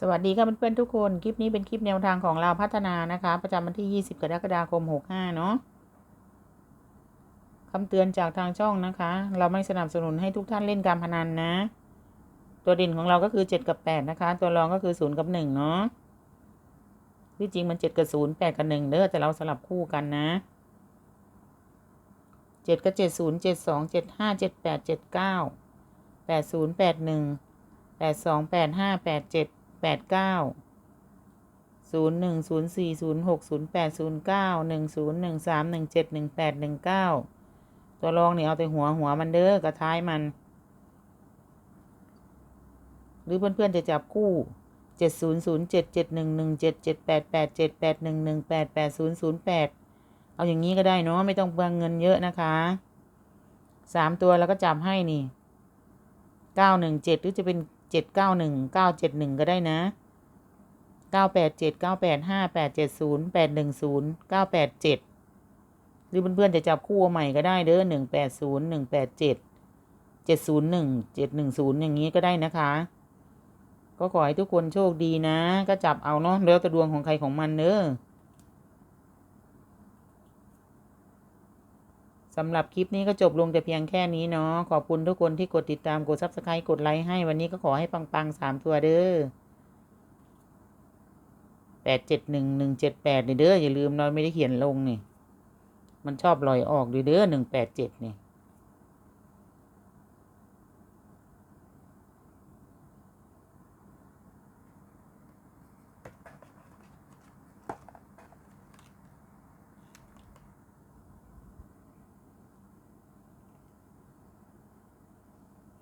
สวัสดีค่ะเพื่อนๆทุกคน คลิปนี้เป็นคลิปแนวทางของเราพัฒนานะคะ ประจำวันที่ 20 กรกฎาคม 65 เนาะคำเตือนจากทางช่องนะคะ เราไม่สนับสนุนให้ทุกท่านเล่นการพนันนะ ตัวเด่นของเราก็คือ 7 กับ 8 นะคะ ตัวรองก็คือ 0 กับ 1 เนาะที่จริงมัน 7 กับ 0 8 กับ 1 เด้อแต่เราสลับคู่กันนะ 7 กับ 7 0 7 2 7 5 7 8 7 9 8 0 8 1 8 2 8 5 8 7 แปดเก้าศูนย์หนึ่งศูนย์สี่ศูนย์หกศูนย์แปดศูนย์เก้าหนึ่งศูนย์หนึ่งสามหนึ่งเจ็ดหนึ่งแปดหนึ่งเก้าตัวรองเนี่ยเอาแต่หัวหัวมันเด้อกระท้ายมัน หรือเพื่อนๆจะจับคู่เจ็ดศูนย์ศูนย์เจ็ดเจ็ดหนึ่งหนึ่งเจ็ดเจ็ดแปดแปดเจ็ดแปดหนึ่งหนึ่งแปดแปดศูนย์ศูนย์แปดเอาอย่างนี้ก็ได้เนาะไม่ต้องเปลืองเงินเยอะนะคะสามตัวแล้วก็จับให้นี่เก้าหนึ่งเจ็ดหรือจะเป็น เจ็ดเก้าหนึ่งเก้าเจ็ดหนึ่งก็ได้นะเก้าแปดเจ็ดเก้าแปดห้าแปดเจ็ดศูนย์แปดหนึ่งศูนย์เก้าแปดเจ็ดหรือเพื่อนๆจะจับคู่ใหม่ก็ได้เด้อหนึ่งแปดศูนย์หนึ่งแปดเจ็ดเจ็ดศูนย์หนึ่งเจ็ดหนึ่งศูนย์อย่างนี้ก็ได้นะคะ ก็ขอให้ทุกคนโชคดีนะ ก็จับเอาเนาะแล้วแต่ดวงของใครของมันเด้อ สำหรับคลิปนี้ก็จบลงแต่เพียงแค่นี้เนาะขอบคุณทุกคนที่กดติดตามกด subscribe กดไลค์ให้วันนี้ก็ขอให้ปังๆสามตัวเด้อแปดเจ็ดหนึ่งหนึ่งเจ็ดแปดเด้ออย่าลืมเราไม่ได้เขียนลงนี่ มันชอบลอยออกเด้อหนึ่งแปดเจ็ดนี่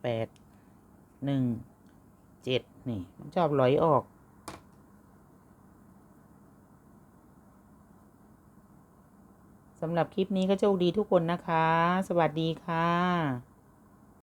แปดหนึ่งเจ็ดนี่ มันชอบลอยออก สำหรับคลิปนี้ก็โชคดีทุกคนนะคะ สวัสดีค่ะ